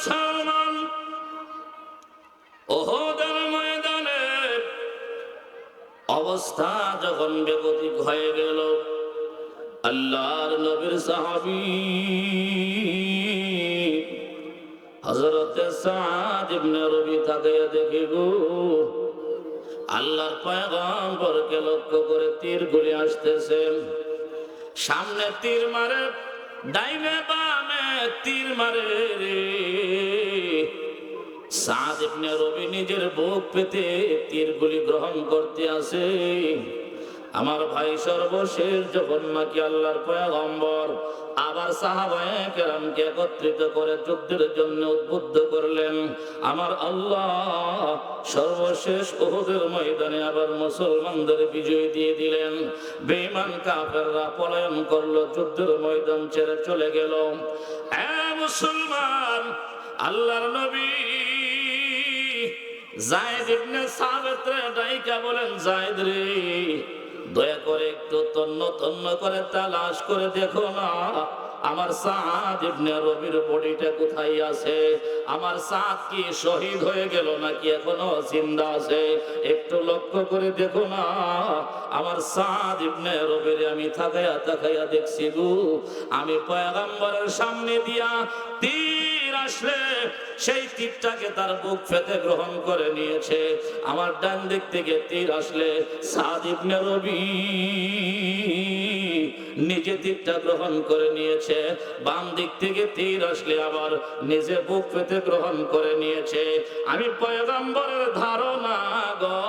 মুসলমান। ওহদের ময়দানে অবস্থা যখন বেগতিক হয়ে গেল, আল্লাহর নবীর সাহাবি হযরতে সাদ ইবনে রবি তাকে দেখে গো, আল্লাহর পয়গম্বরকে লক্ষ্য করে তীর গুলি আসতেছে। সামনে তীর মারে, ডাইনে বামে তীর মারে রে। সাদ রবি নিজের বুক পেতে তীরগুলি গ্রহণ করতে আসে। আমার ভাই সর্বশেষ যখন নাকি আল্লাহর পয়গম্বর আবার সাহাবায়ে কেরামকে একত্রিত করে যুদ্ধের জন্য উদ্বুদ্ধ করলেন, আমার আল্লাহ সর্বশেষ ওহুদের ময়দানে আবার মুসলমানদের বিজয় দিয়ে দিলেন। বেঈমান কাফেররা পলায়ন করল, যুদ্ধের ময়দান ছেড়ে চলে গেল। মুসলমান, আল্লাহর নবী জায়েদ ইবনে সাবিত ডাইকা বলেন, জায়েদ রে দয়া করে একটু তন্ন তন্ন করে তালাশ করে দেখো না। আমার সাদ ইবনে রবির বডিটা কোথায় আছে? আমার সাদ কি শহীদ হয়ে গেল নাকি এখনও জিন্দা আছে? একটু লক্ষ্য করে দেখো না। আমার সাদ ইবনে রবির আমি থাকাইয়া তাকাইয়া দেখছি গু। আমি পয়গম্বরের সামনে দিয়া তীর আসলে সেই তীরটাকে তার বুক ফেতে গ্রহণ করে নিয়েছে। আমার ডান দিক থেকে তীর আসলে সাদ ইবনে রবি নিজে তীরটা গ্রহণ করে নিয়েছে। বাম দিক থেকে তীর আসলে আবার নিজে বুক পেতে গ্রহণ করে নিয়েছে। আমি পয়গম্বরের ধারণা গো,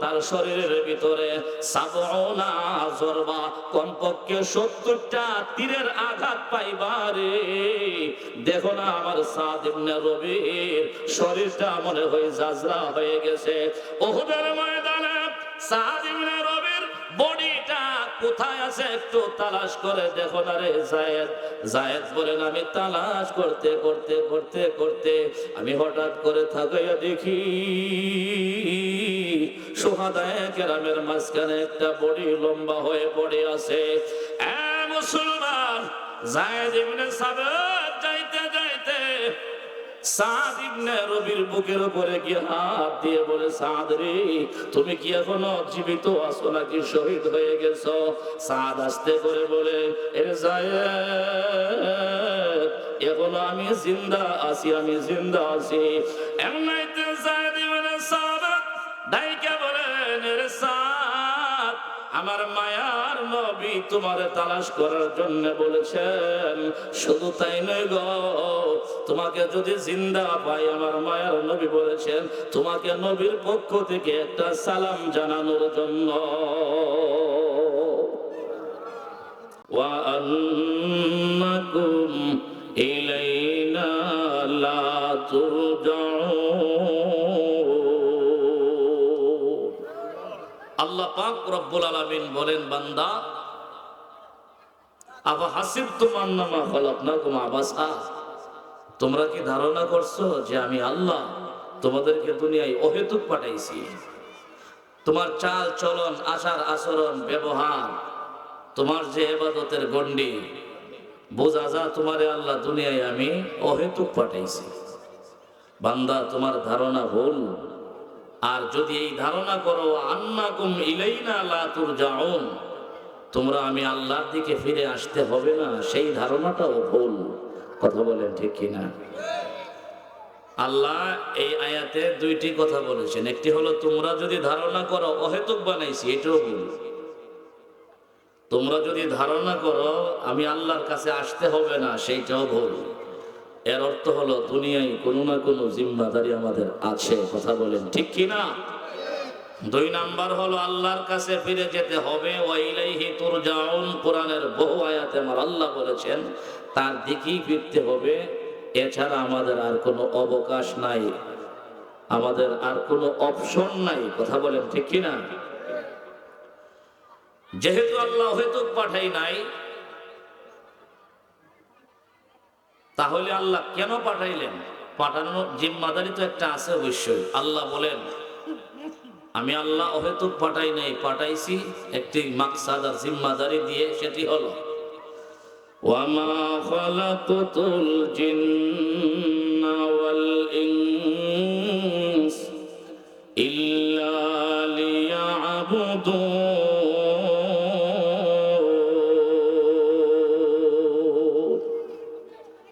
তার শরীরের ভিতরে সাবনা কমপক্ষে সত্তরটা তীরের আঘাত পাইবারে দেখো না আমার সাদ রবির শরীরটা মনে হয় জাজরা হয়ে গেছে। ওহুদের ময়দানে রবির বডিটা কোথায় আছে একটু তালাশ করে দেখো না রে জায়েদ? জায়েদ বলেন আমি তালাশ করতে করতে করতে করতে আমি হঠাৎ করে থাকাইয়া দেখি সোহাদায় কেরামের মাঝখানে একটা বডি লম্বা হয়ে পড়ে আছে। মুসলমান, জায়েদ ইবনে সাবের সাদ ইবনে রবির বুকের উপরে গিয়ে হাত দিয়ে বলে, সাদ রে, তুমি কি এখনও জীবিত আছো নাকি শহীদ হয়ে গেছো? সাদ আসতে করে বলে, এ জায়েদ, এখনও আমি জিন্দা আছি, আমি জিন্দা আছি। এমনাইতে আমার মায়ার নবী তোমারে তালাশ করার জন্য বলেছেন শুধু তাই নয় গো তোমাকে যদি জিন্দা পাই আমার মায়ার নবী বলেছেন তোমাকে নবীর পক্ষ থেকে একটা সালাম জানানোর জন্য وأنكم إلينا لا ترجعون পাক রব্বুল বলেন, বান্দা আবা আন্নামা খালাকনাকুম আবাসা। তোমরা কি ধারণা করছ যে আমি আল্লাহ তোমাদেরকে দুনিয়ায় অহেতুক পাঠাইছি? তোমার চাল, চলন, আচার, আচরণ, ব্যবহার, তোমার যে এবাদতের গণ্ডি, বোঝা যা তোমারে আল্লাহ দুনিয়ায় আমি অহেতুক পাঠাইছি। বান্দা, তোমার ধারণা ভুল। আর যদি এই ধারণা করো, আন্নাকুম ইলাইনা লা তুরজাউন তোমরা আমি আল্লাহর দিকে ফিরে আসতে হবে না, সেই ধারণাটাও ভুল। কথা বলেন ঠিক কিনা? আল্লাহ এই আয়াতে দুইটি কথা বলেছেন। একটি হলো, তোমরা যদি ধারণা করো, অহেতুক বানাইছি, এটাও ভুল। তোমরা যদি ধারণা করো, আমি আল্লাহর কাছে আসতে হবে না, সেইটাও ভুল। এর অর্থ হলো দুনিয়ায় কোনো না কোনো জিম্মাদারি আমাদের আছে, কথা বলেন ঠিক কি না দুই নাম্বার হলো আল্লাহর কাছে ফিরে যেতে হবে। ওয়াইলাইহি তুরজাউন, কোরআনের বহু আয়াতে আমার আল্লাহ বলেছেন, তার দিকেই ফিরতে হবে। এছাড়া আমাদের আর কোনো অবকাশ নাই, আমাদের আর কোনো অপশন নাই, কথা বলেন ঠিক কি না যেহেতু আল্লাহ হয়তো পাঠাই নাই তাহলে আল্লাহ কেন পাঠাইলেন? পাঠানোর জিম্মাদারি তো একটা আছে অবশ্যই। আল্লাহ বলেন, আমি আল্লাহ অহেতুক পাঠাই নাই, পাঠাইছি একটি মাকসাদ জিম্মাদারি দিয়ে, সেটি হলো ওয়ামা খালাকুতুল জিন্না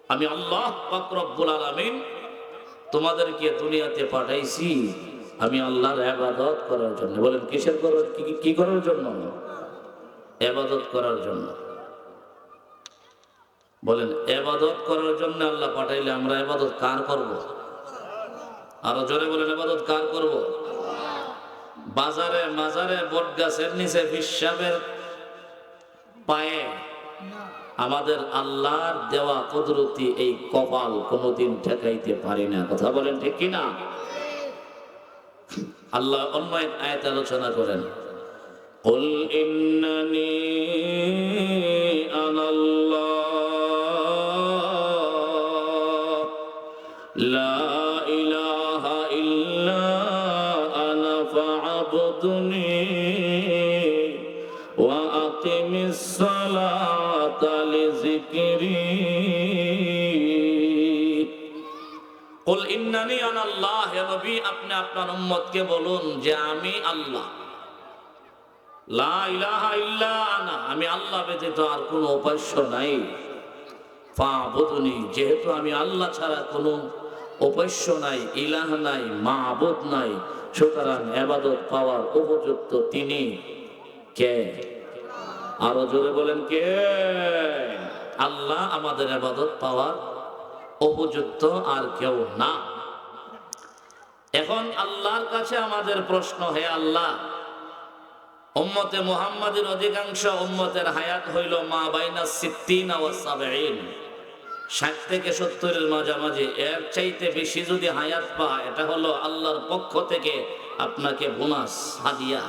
আমি আল্লাহ পাক রব্বুল আলামিন তোমাদেরকে দুনিয়াতে পাঠাইছি। আমি আল্লাহর আবাদত করার জন্য। বলেন, কিসের করার কি করার জন্য? আবাদত করার জন্য। বলেন এবাদত করার জন্য আল্লাহ পাঠাইলে আমরা এবাদত কার করব? আরও জোরে বলেন এবাদত কার করব? বাজারে, মাজারে বট গাছের নিচে বিশ্বাবের পায়ে আমাদের আল্লাহর দেওয়া কুদরতি এই কপাল কোনোদিন ঠেকাইতে পারি না কথা বলেন ঠিক কিনা আল্লাহ অন্য এক আয়াত আলোচনা করেন قل إنني أنا الله لا আল্লাহ, হে নবী, আপনি আপনার উম্মতকে বলুন যে আমি আল্লাহ। লা ইলাহা ইল্লা আনা, আমি আল্লাহ ব্যতীত আর কোনো উপাস্য নাই। ফাবুদনি, যেহেতু আমি আল্লাহ ছাড়া কোনো উপাস্য নাই, ইলাহ নাই মাহবুদ নাই, সুতরাং এবাদত পাওয়ার উপযুক্ত তিনি কে? আরও জোরে বলেন কে? আল্লাহ আমাদের এবাদত পাওয়ার উপযুক্ত আর কেউ না। এখন আল্লাহর কাছে আমাদের প্রশ্ন, হে আল্লাহ, উম্মতে মুহাম্মাদের অধিকাংশ উম্মতের হায়াত হইল মা বাইনা সিদ্দিন ষাট থেকে সত্তরের মাঝামাঝি। এর চাইতে বেশি যদি হায়াত পায়, এটা হলো আল্লাহর পক্ষ থেকে আপনাকে বোনাস, হাদিয়া।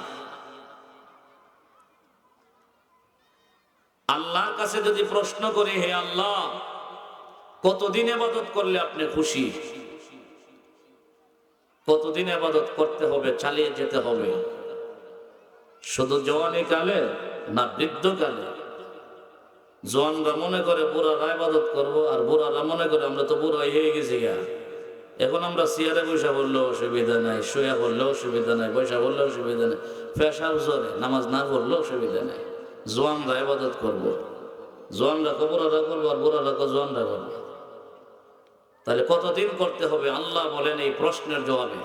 আল্লাহর কাছে যদি প্রশ্ন করি, হে আল্লাহ, কতদিন আবাদত করলে আপনি খুশি? কতদিন আবাদত করতে হবে, চালিয়ে যেতে হবে? শুধু জওয়ানি কালে না বৃদ্ধ কালে? জওয়ানরা মনে করে বুড়ারা ইবাদত করব, আর বুড়ারা মনে করে আমরা তো বুড়া হয়ে গেছি গা। এখন আমরা চেয়ারে বৈশা বললেও অসুবিধা নাই, শুয়া বললেও অসুবিধা নাই বৈশা বললেও অসুবিধা নাই পেশার জোরে নামাজ না পড়লেও অসুবিধা নাই। জোয়ানরা ইবাদত করব। জোয়ানরা কো বুড়ারা করব, আর বুড়ারা জোয়ানরা করব। তাহলে কতদিন করতে হবে? আল্লাহ বলেন এই প্রশ্নের জবাবে।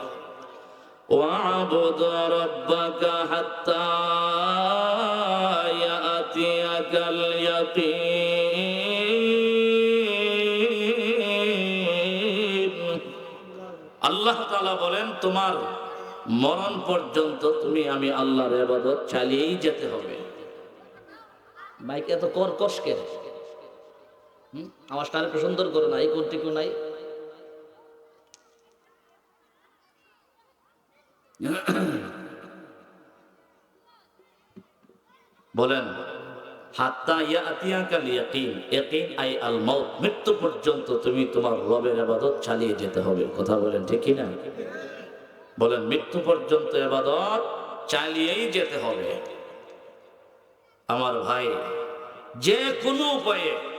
আল্লাহ তালা বলেন, তোমার মরণ পর্যন্ত তুমি আমি আল্লাহর আবাদত চালিয়েই যেতে হবে। মাইকে তো কর কষ্টের হুম? আওয়াজটা আরেকটু সুন্দর করে নাই কোনটিকু নাই। বলেন, হাত্তা ইয়াকিন ইয়াকিন, আই আল মৃত্যু পর্যন্ত তুমি তোমার রবের চালিয়ে যেতে হবে। কথা বলেন ঠিক না? বলেন, মৃত্যু পর্যন্ত ইবাদত চালিয়েই যেতে হবে। আমার ভাই, যে কোনো উপায়ে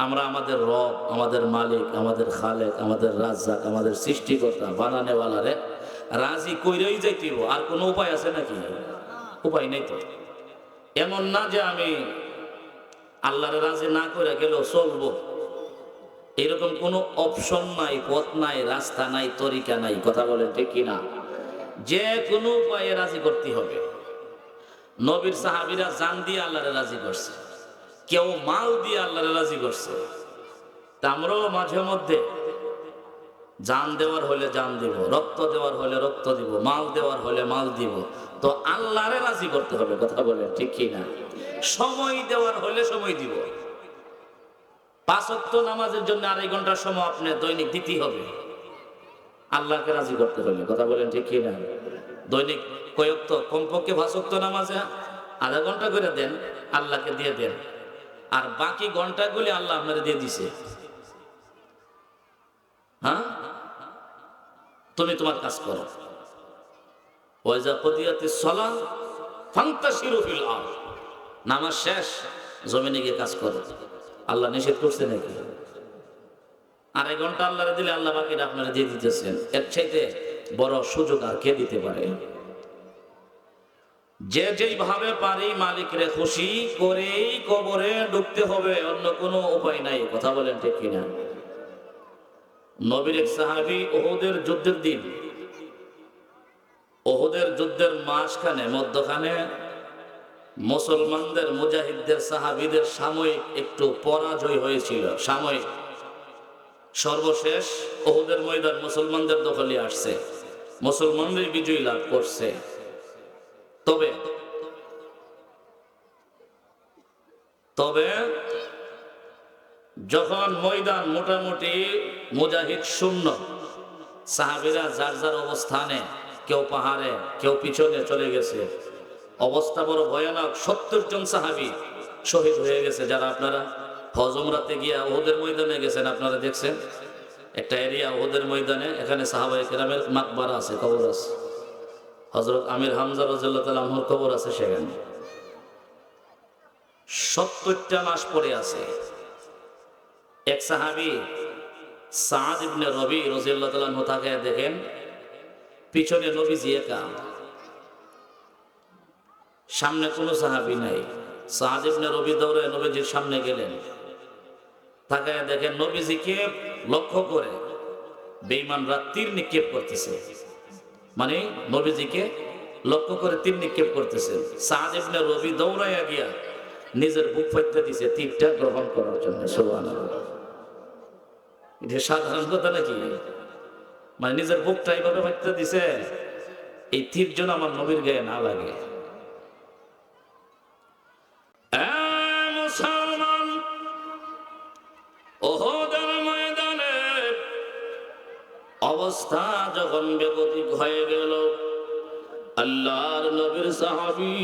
আমরা আমাদের রব, আমাদের মালিক, আমাদের খালেক, আমাদের রাজ্জাক, আমাদের সৃষ্টিকর্তা, বানানেওয়ালারে রাজি কইরেই যাইতেব আর কোনো উপায় আছে নাকি? উপায় নেই তো। এমন না যে আমি আল্লাহরে রাজি না করে গেলেও চলবো। এরকম কোনো অপশন নাই, পথ নাই, রাস্তা নাই, তরিকা নাই, কথা বলেন ঠিক কিনা? যে কোনো উপায়ে রাজি করতে হবে। নবীর সাহাবিরা জান দিয়ে আল্লাহরে রাজি করছে। কেউ মাল দিয়ে আল্লাহরে রাজি করছে। তা আমরাও মাঝে মধ্যে জান দেওয়ার হলে জান দিব, রক্ত দেওয়ার হলে রক্ত দিব, মাল দেওয়ার হলে মাল দিব। তো আল্লাহরে রাজি করতে হবে, কথা বলে ঠিক না সময় দেওয়ার হলে সময় দিব। পাঁচক্ত নামাজের জন্য আড়াই ঘণ্টার সময় আপনি দৈনিক দিতেই হবে। আল্লাহকে রাজি করতে হলে, কথা বলেন ঠিক না দৈনিক কয়েকত কমপক্ষে ভাষক্ত নামাজে আধা ঘণ্টা করে দেন, আল্লাহকে দিয়ে দেন। আর বাকি ঘন্টাগুলি আল্লাহ আপনারা দিয়ে দিছে। হ্যাঁ? তুমি তোমার কাজ করো। ওয়াজা কদিয়াতি সলা ফান্তাসিরু ফিল আরদ। নামাজ শেষ, জমিনে গিয়ে কাজ করো। আল্লাহ নিষেধ করছে নাকি? আড়াই ঘণ্টা আল্লাহরে দিলে আল্লাহ বাকিটা আপনারা দিয়ে দিতেছেন। এর চাইতে বড় সুযোগ আর কে দিতে পারে? যে যেইভাবে পারি মালিকরে খুশি করেই কবরে ঢুকতে হবে, অন্য কোনো উপায় নাই, কথা বলেন ঠিক কিনা? নবীর সাহাবি ওহুদের যুদ্ধের দিন, ওহুদের যুদ্ধের মাঝখানে, মধ্যখানে মুসলমানদের, মুজাহিদদের, সাহাবিদের সাময়িক একটু পরাজয় হয়েছিল, সাময়িক। সর্বশেষ ওহুদের ময়দান মুসলমানদের দখলে আসছে মুসলমানদের বিজয় লাভ করছে। তবে তবে যখন ময়দান মোটামুটি মুজাহিদ শূন্য, সাহাবিরা যার যার অবস্থানে, কেউ পাহাড়ে, কেউ পিছনে চলে গেছে, অবস্থা বড় ভয়ানক, সত্তর জন সাহাবি শহীদ হয়ে গেছে। যারা আপনারা হজমরাতে গিয়া ওদের ময়দানে গেছেন, আপনারা দেখছেন, একটা এরিয়া ওদের ময়দানে, এখানে সাহাবাই কেরামের মাকবারা আছে, কবর আছে। হজরত আমির হামজা রাজুর কবর আছে সেখানে। সত্তরটা মাস পরে আছে। এক সাহাবি সাদ ইবনে রবি রজিয়াল্লাহ তাআলা তাকে দেখেন, পিছনে নবীজি একা। সামনে কোনো সাহাবি নাই। সাদ ইবনে রবি দৌড়ে নবীজির সামনে গেলেন। তাকে দেখেন নবীজিকে লক্ষ্য করে বেঈমানরা তীর নিক্ষেপ করতেছে। মানে নবীজিকে লক্ষ্য করে তীর নিক্ষেপ করতেছেন। সাদ ইবনে রবি দৌড়াইয়া গিয়া নিজের বুক ফাইতে দিছে তীরটা গ্রহণ করার জন্য এটা সাধারণ কথা নাকি? মানে নিজের বুকটা এইভাবে ফাইতে দিছে, এই তীর যেন আমার নবীর গায়ে না লাগে। সাহাবী।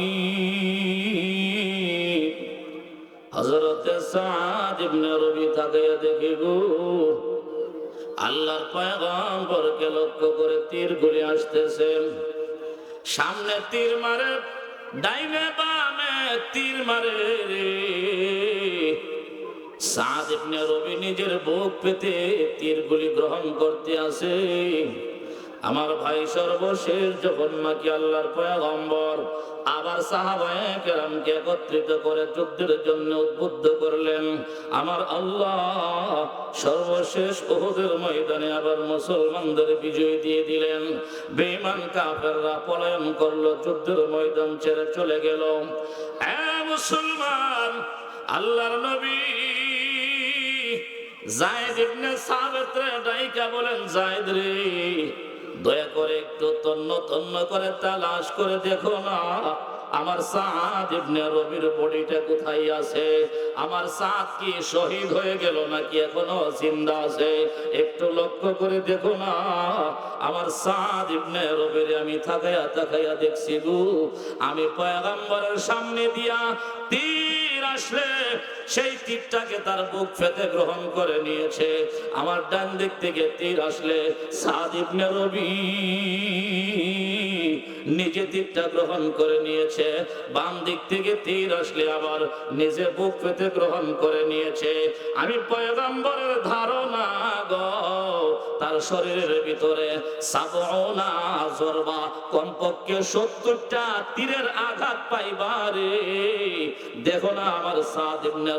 হযরতে সাদ ইবনে রবি তাকে দেখে গো, আল্লাহর পয়গম্বরকে লক্ষ্য করে তীর ঘুরে আসতেছে সামনে তীর মারে, ডাইনে বামে তীর মারে সাদ ইবনে রবি নিজের বুক পেতে তীরগুলি গ্রহণ করতে আসে। আমার ভাই সর্বশেষ যখন নাকি আল্লাহর পয়গম্বর আবার সাহাবায়ে কেরামকে একত্রিত করে যুদ্ধের জন্য উদ্বুদ্ধ করলেন, আমার আল্লাহ সর্বশেষ ওহুদের ময়দানে আবার মুসলমানদের বিজয় দিয়ে দিলেন। বেঈমান কাফেররা পলায়ন করল, যুদ্ধের ময়দান ছেড়ে চলে গেল। মুসলমান, আল্লাহর নবী জায়েদ ইবনে সাবিত ডাইকা বলেন, জায়েদ রে দয়া করে একটু তন্ন তন্ন করে তালাশ করে দেখো না, আমার সাদ ইবনে রবির বডিটা কোথায় আছে? আমার সাদ কি শহীদ হয়ে গেল নাকি এখনও জিন্দা আছে? একটু লক্ষ্য করে দেখো না, আমার সাদ ইবনে রবির আমি থাকাইয়া তাকাইয়া দেখছি গু, আমি পয়গম্বরের সামনে দিয়া তীর আসলে সেই তীরটাকে তার বুক ফেতে গ্রহণ করে নিয়েছে। আমার ডান দিক থেকে তীর আসলে সাদ ইবনে রবি নিজে তীরটা গ্রহণ করে নিয়েছে। বাম দিক থেকে তীর আসলে আবার নিজে বুক পেতে গ্রহণ করে নিয়েছে। আমি পয়গম্বরের ধারণা গো তার শরীরের ভিতরে কমপক্ষে সত্তরটা তীরের আঘাত পাইবারে দেখো না আমার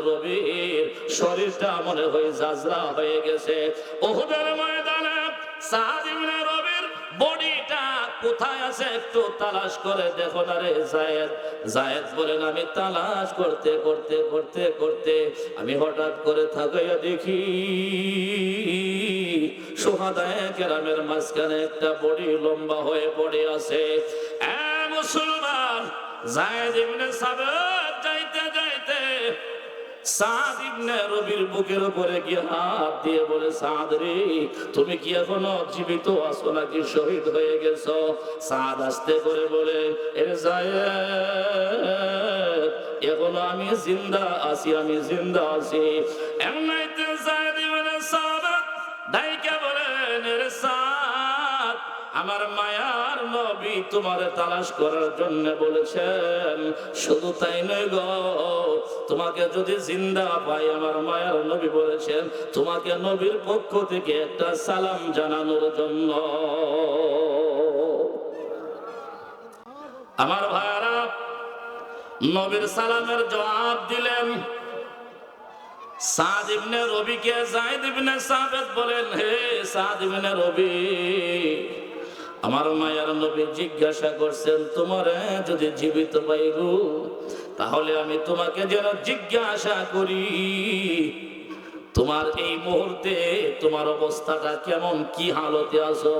রবির, শরীরটা মনে হয় জাজরা হয়ে গেছে। ময়দানে রবির বডিটা কোথায় আছে একটু তালাশ করে দেখো না রে জায়েদ। জায়েদ বলেন আমি তালাশ করতে করতে করতে করতে, আমি হঠাৎ করে থাকাইয়া দেখি মাঝখানে একটা বডি লম্বা হয়ে পড়ে আছে। রবির বুকের উপরে গিয়ে হাত দিয়ে বলে, সাদ রে, তুমি কি এখনও জীবিত আছো নাকি শহীদ হয়ে গেছো? সাদ আসতে করে বলে, এর এখনও আমি জিন্দা আছি, আমি জিন্দা আছি। এমনাইতে আমার মায়ার নবী তোমার তালাশ করার জন্য বলেছেন, শুধু তাই নয় গো, তোমাকে যদি জিন্দা পাই, আমার মায়ার নবী বলেছেন, তোমাকে নবীর পক্ষ থেকে একটা সালাম জানানোর জন্য। আমার ভাইয়ারা, নবীর সালামের জবাব দিলেন, সাদ ইবনে রবিকে জায়েদ ইবনে সাবেত বলেন, হে সাদ ইবনে রবি আমার মায়ার নবী জিজ্ঞাসা করছেন, তোমারে যদি জীবিত পাইব, তাহলে আমি তোমাকে যেন জিজ্ঞাসা করি, তোমার এই মুহূর্তে তোমার অবস্থাটা কেমন, কি হালতে আছো,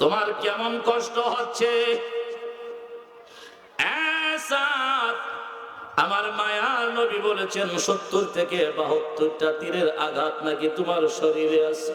তোমার কেমন কষ্ট হচ্ছে? আমার মায়ার নবী বলেছেন, সত্তর থেকে বাহাত্তরটা তীরের আঘাত নাকি তোমার শরীরে আছে?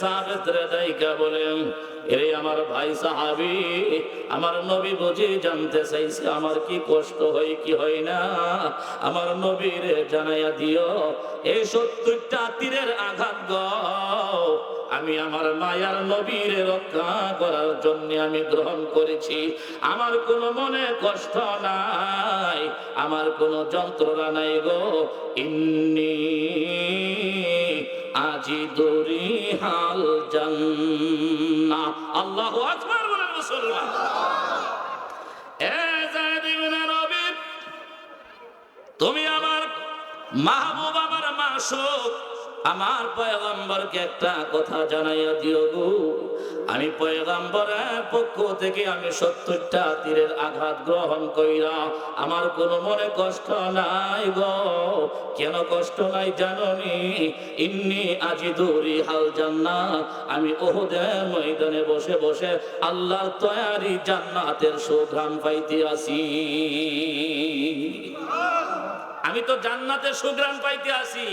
সাবিত আমার ভাই সাহাবী, আমার নবী বুঝি জানতে চাইছে আমার কি কষ্ট হয়, কি হয় না? আমার নবীর জানাইয়া দিও, এই সত্তরটা তীরের আঘাত গো। আমি আমার মায়ার নবীর রক্ষা করার জন্য আমি গ্রহণ করেছি। আমার কোনো মনে কষ্ট নাই, আমার কোনো যন্ত্রণা নাই গো। ইন্নি আজি দরি হাল জান্না আল্লাহু আকবার বলেন মুসলমান। এ যায়েদ ইবনে রবি, তুমি আমার মাহবুব, আমার মাসুক আমার পয়গাম্বরকে একটা কথা জানাইয়া দিও গো। আমি পয়গম্বরের পক্ষ থেকে আমি সত্তরটা তীরের আঘাত গ্রহণ কইরা আমার কোনো মনে কষ্ট নাই গো। কেন কষ্ট নাই জাননি ইন্নি আজি দূরি হাল জান্না আমি ওহুদের ময়দানে বসে বসে আল্লাহর তয়ারি জান্নাতের সুঘ্রাণ পাইতে আসি আমি তো জান্নাতে সুগ্রাম পাইতে আসি।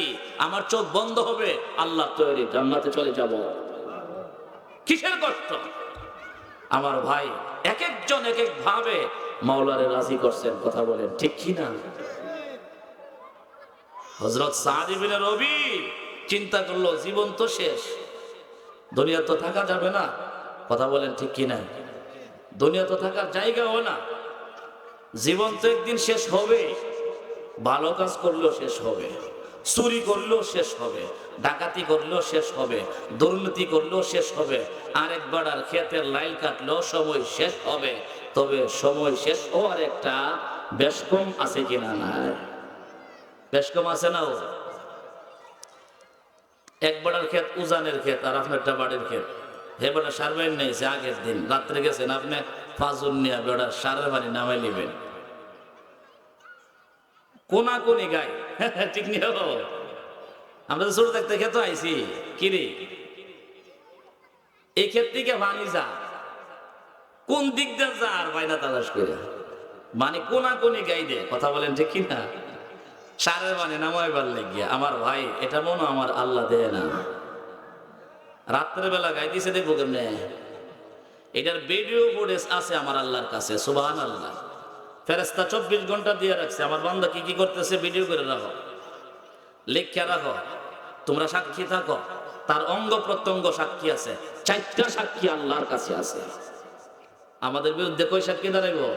আমার চোখ বন্ধ হবে, আল্লাহ তৈরি, জান্নাতে চলে যাব। কিসের কষ্ট? আমার ভাই এক একজন এক এক ভাবে মাওলারে রাজি করছেন, কথা বলেন, ঠিক কি না? হজরত সাহাদিবিনে রবি চিন্তা করল, জীবন তো শেষ, দুনিয়া তো থাকা যাবে না, কথা বলেন, ঠিক কি না? দুনিয়া তো থাকার জায়গাও না, জীবন তো একদিন শেষ হবে ভালো কাজ করলেও শেষ হবে, চুরি করলেও শেষ হবে, ডাকাতি করলেও শেষ হবে, দুর্নীতি করলেও শেষ হবে, আরেকবার আর ক্ষেতের লাইল কাটলেও সময় শেষ হবে, তবে সময় শেষ হওয়ার একটা বেশ কম আছে কিনা না বেশ কম আছে না ও? এক বাড়ার ক্ষেত, উজানের ক্ষেত আর আপনারটা বাড়ির ক্ষেত। হে বেটা সার বাইন নিয়েছে আগের দিন। রাত্রে গেছেন আপনি ফাজুন নিয়ে বেটা সারের বাড়ি নামাই নেবেন। কোনা কোনি গাই। ঠিক নিয়ে আমরা তো ছোট থাকতে খেতে আইছি। কিরে এই ক্ষেত থেকে ভানি যা। কোন দিক দিয়ে যা আর বাইনা তালাশ করে। মানে কোনা কোনি গাই দে, কথা বলেন ঠিক কিনা? সারের মানে নামাইবার লেগিয়া, আমার ভাই, এটা মনে আমার আল্লাহ দেয় না। রাত্রের বেলা গাই দিছে দেখব কেমনে? এটার ভিডিও ফুটেজ আছে আমার আল্লাহর কাছে সুবাহান আল্লাহ ফেরেস্তা চব্বিশ ঘণ্টা দিয়ে রাখছে। আমার বান্দা কি কি করতেছে ভিডিও করে রাখো। লেখা রাখো। তোমরা সাক্ষী থাকো। তার অঙ্গ প্রত্যঙ্গ সাক্ষী আছে। চারটা সাক্ষী আল্লাহর কাছে আছে। আমাদের বিরুদ্ধে কই সাক্ষী দাঁড়াইব?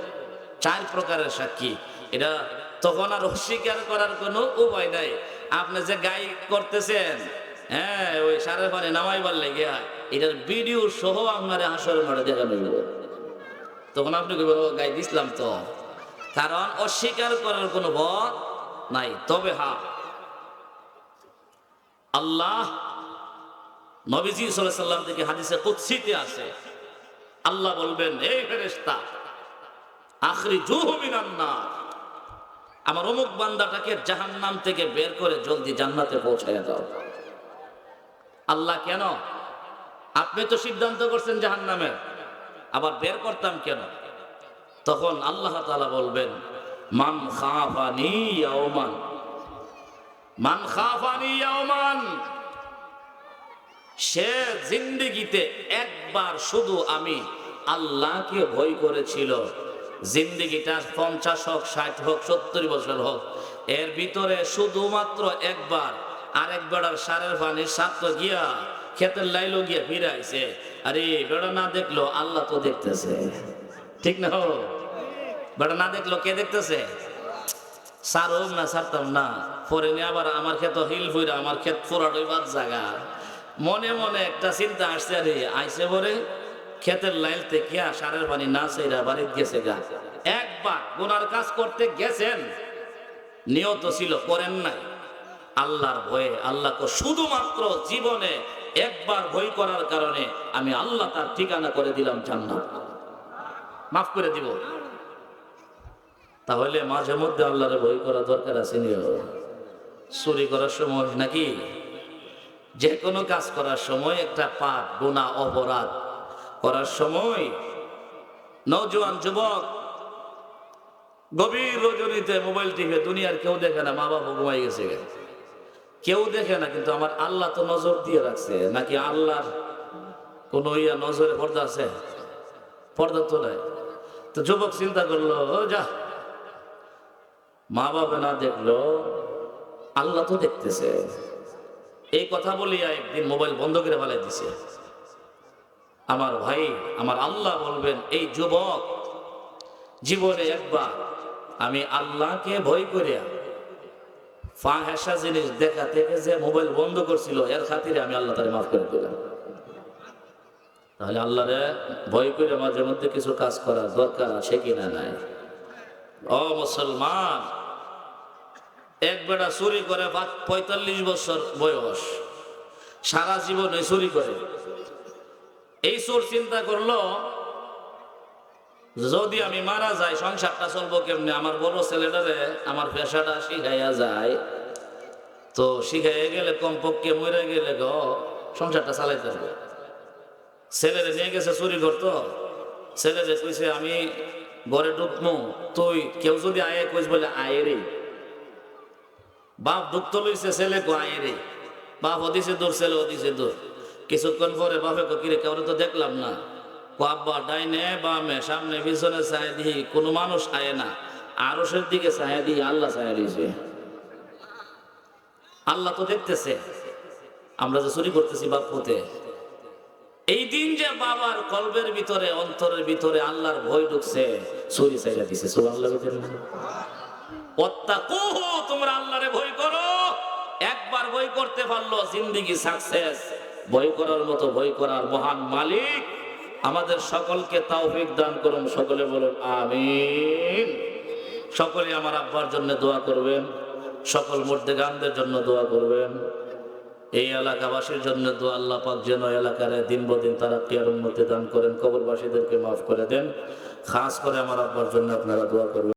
চার প্রকারের সাক্ষী। এটা তখন আর অস্বীকার করার কোনো উপায় নাই। আপনি যে গাই করতেছেন হ্যাঁ ওই সারের পানি নামাইবার লেগে এটার ভিডিও সহ আপনার হাসর দেখানো হইব। তখন আপনি কইবেন, "ও, গাই দিছিলাম তো। কারণ অস্বীকার করার কোনো ভয় নাই। তবে হা, আল্লাহ নবীজি সাল্লাম থেকে হাদিসে কুৎসিতে আছে। আল্লাহ বলবেন এই ফেরেশতা আখরি জুহু মিনান আমার অমুক বান্দাটাকে জাহান্নাম থেকে বের করে জলদি জান্নাতে পৌঁছায় দাও। আল্লাহ, কেন? আপনি তো সিদ্ধান্ত করছেন জাহান্নামের, আবার বের করতাম কেন? তখন আল্লাহ তালা বলবেন, মান খাফানি ইয়াওমান। মান খাফানি ইয়াওমান। সে জিন্দিগিতে একবার শুধু আমি আল্লাহকে ভয় করেছিল। জিন্দিগিটা পঞ্চাশ হোক, ষাট হোক, সত্তর বছর হোক, এর ভিতরে শুধুমাত্র একবার আরেক বেড়ার সারের পানির সাত গিয়া ক্ষেতের লাইলো গিয়া ফিরাইছে আরে, বেড়া না দেখল আল্লাহ তো দেখতেছে। ঠিক না হো? বেড়া না দেখল, কে দেখতেছে? সারম না সারতাম না। পরে নিয়ে আবার আমার ক্ষেত হিল ফুইরা আমার ক্ষেত ফোরাডই বাদ জায়গা। মনে মনে একটা চিন্তা আসছে আরে আইসে পরে ক্ষেতের লাইল থেকে সারের পানি না সেইরা বাড়িতে গেছে গা। একবার গুনার কাজ করতে গেছেন, নিয়ত ছিল, করেন নাই। আল্লাহর ভয়ে, আল্লাহকে শুধুমাত্র জীবনে একবার ভয় করার কারণে আমি আল্লাহ তার ঠিকানা করে দিলাম জান্নাত। মাফ করে দিব। তাহলে মাঝে মধ্যে আল্লাহরে ভয় করা দরকার আছে চুরি করার সময় নাকি? যে কোনো কাজ করার সময় একটা পাপ গুণা অপরাধ করার সময় নৌজওয়ান যুবক গভীর রজনীতে মোবাইল টিপে দুনিয়ার কেউ দেখে না, মা বাবা ঘুমাই গেছে কেউ দেখে না, কিন্তু আমার আল্লাহ তো নজর দিয়ে রাখছে। নাকি আল্লাহর কোন ইয়া নজরে পর্দা আছে? পর্দা তো নাই। তো যুবক চিন্তা করল যা মা বাবা না দেখল, আল্লাহ তো দেখতেছে। এই কথা বলিয়া একদিন মোবাইল বন্ধ করে ফেলাই দিছে। আমার ভাই, আমার আল্লাহ বলবেন, এই যুবক, জীবনে একবার আমি আল্লাহকে ভয় করিয়া ফাহেসা জিনিস দেখা থেকে যে মোবাইল বন্ধ করছিল, এর খাতিরে আমি আল্লাহ তারে মাফ করে দিলাম। তাহলে আল্লাহরে ভয় করে মাঝে মধ্যে কিছু কাজ করার দরকার আছে কিনা নাই? ও মুসলমান, এক বেটা চুরি করে পঁয়তাল্লিশ বছর বয়স, সারা জীবনে চুরি করে। এই চোর চিন্তা করল, যদি আমি মারা যাই, সংসারটা চলবো কেমনে? আমার বড় ছেলেটারে আমার পেশাটা শিখাইয়া যায়। তো শিখাইয়া গেলে কমপক্ষে মরে গেলে গ, সংসারটা চালাইতে হবে। ছেলেরে নিয়ে গেছে, চুরি করতো। ছেলেরে কইছে, আমি ঘরে ঢুকমু তুই কেউ যদি আয়ে কইস বলে, আয়ে রে। বাপ ঢুকতো লইছে, ছেলে কো, আয়ে রে। বাপ ওদিছে দূর, ছেলে ওদিছে দূর। কিছুক্ষণ পরে বাপে কিরে কাউরে তো দেখলাম না। আব্বা, ডাইনে বামে, সামনে, পিছনে চাই দিই কোনো মানুষ আয়ে না। আরসের দিকে চাই দিই আল্লাহ চাই দিয়েছে। আল্লাহ তো দেখতেছে। আমরা যে চুরি করতেছি বাপ হতে এই দিন যে বাবার কলবের ভিতরে, অন্তরের ভিতরে আল্লাহর ভয় ঢুকছে চুরি চাইরা দিছে ভিতরে অত্তাকুহু তোমরা আল্লাহরে ভয় করো। একবার ভয় করতে পারল, জিন্দেগি সাকসেস ভয় করার মতো ভয় করার মহান মালিক আমাদের সকলকে তৌফিক দান করুন, সকলে বলুন, আমিন। সকলে আমার আব্বার জন্য দোয়া করবেন, সকল মুর্দেগানদের জন্য দোয়া করবেন। এই এলাকাবাসীর জন্য দু আল্লাহ পাক যেন এলাকার দিন বদিন তারা কেয়ার উন্নতি দান করেন, কবরবাসীদেরকে মাফ করে দেন। খাস করে আমার আব্বার জন্য আপনারা দোয়া করবেন।